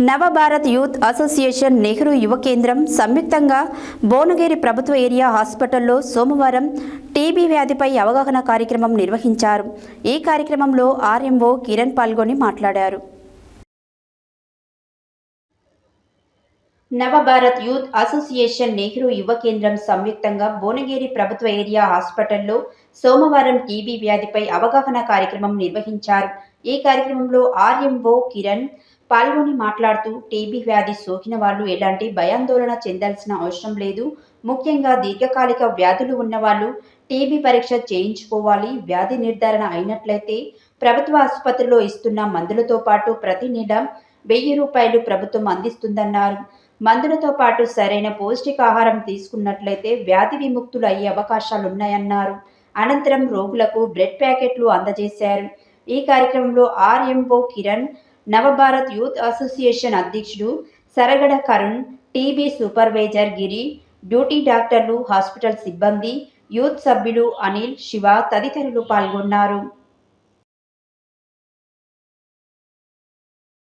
Navabharat youth association Nehru యువ కేంద్రం సంయుక్తంగా భువనగిరి ప్రభుత్వ ఏరియా హాస్పిటల్లో సోమవారం టీబీ వ్యాధిపై అవగాహన కార్యక్రమం నిర్వహించారు. ఈ కార్యక్రమంలో ఆర్ఎంఓ కిరణ్ పాల్గొని మాట్లాడారు. నవభారత్ యూత్ అసోసియేషన్ నెహ్రూ యువ కేంద్రం సంయుక్తంగా భువనగిరి ప్రభుత్వ ఏరియా హాస్పిటల్లో సోమవారం టీబీ వ్యాధిపై అవగాహన కార్యక్రమం నిర్వహించారు. ఈ కార్యక్రమంలో ఆర్ఎంఓ కిరణ్ పాల్గొని మాట్లాడుతూ టీబీ వ్యాధి సోకిన వాళ్ళు ఎలాంటి భయాందోళన చెందాల్సిన అవసరం లేదు. ముఖ్యంగా దీర్ఘకాలిక వ్యాధులు ఉన్నవాళ్ళు టీబీ పరీక్ష చేయించుకోవాలి. వ్యాధి నిర్ధారణ అయినట్లయితే ప్రభుత్వ ఆసుపత్రిలో ఇస్తున్న మందులతో పాటు ప్రతి నెల వెయ్యి రూపాయలు ప్రభుత్వం అందిస్తుందన్నారు. మందులతో పాటు సరైన పౌష్టికాహారం తీసుకున్నట్లయితే వ్యాధి విముక్తులు అయ్యే అవకాశాలున్నాయన్నారు. అనంతరం రోగులకు బ్రెడ్ ప్యాకెట్లు అందజేశారు. ఈ కార్యక్రమంలో RMO Kiran Navabharat youth association అధ్యక్షుడు Saragada Karun TB supervisor Giri duty డాక్టర్లు హాస్పిటల్ సిబ్బంది యూత్ సభ్యులు అనిల్ శివ తదితరులు పాల్గొన్నారు.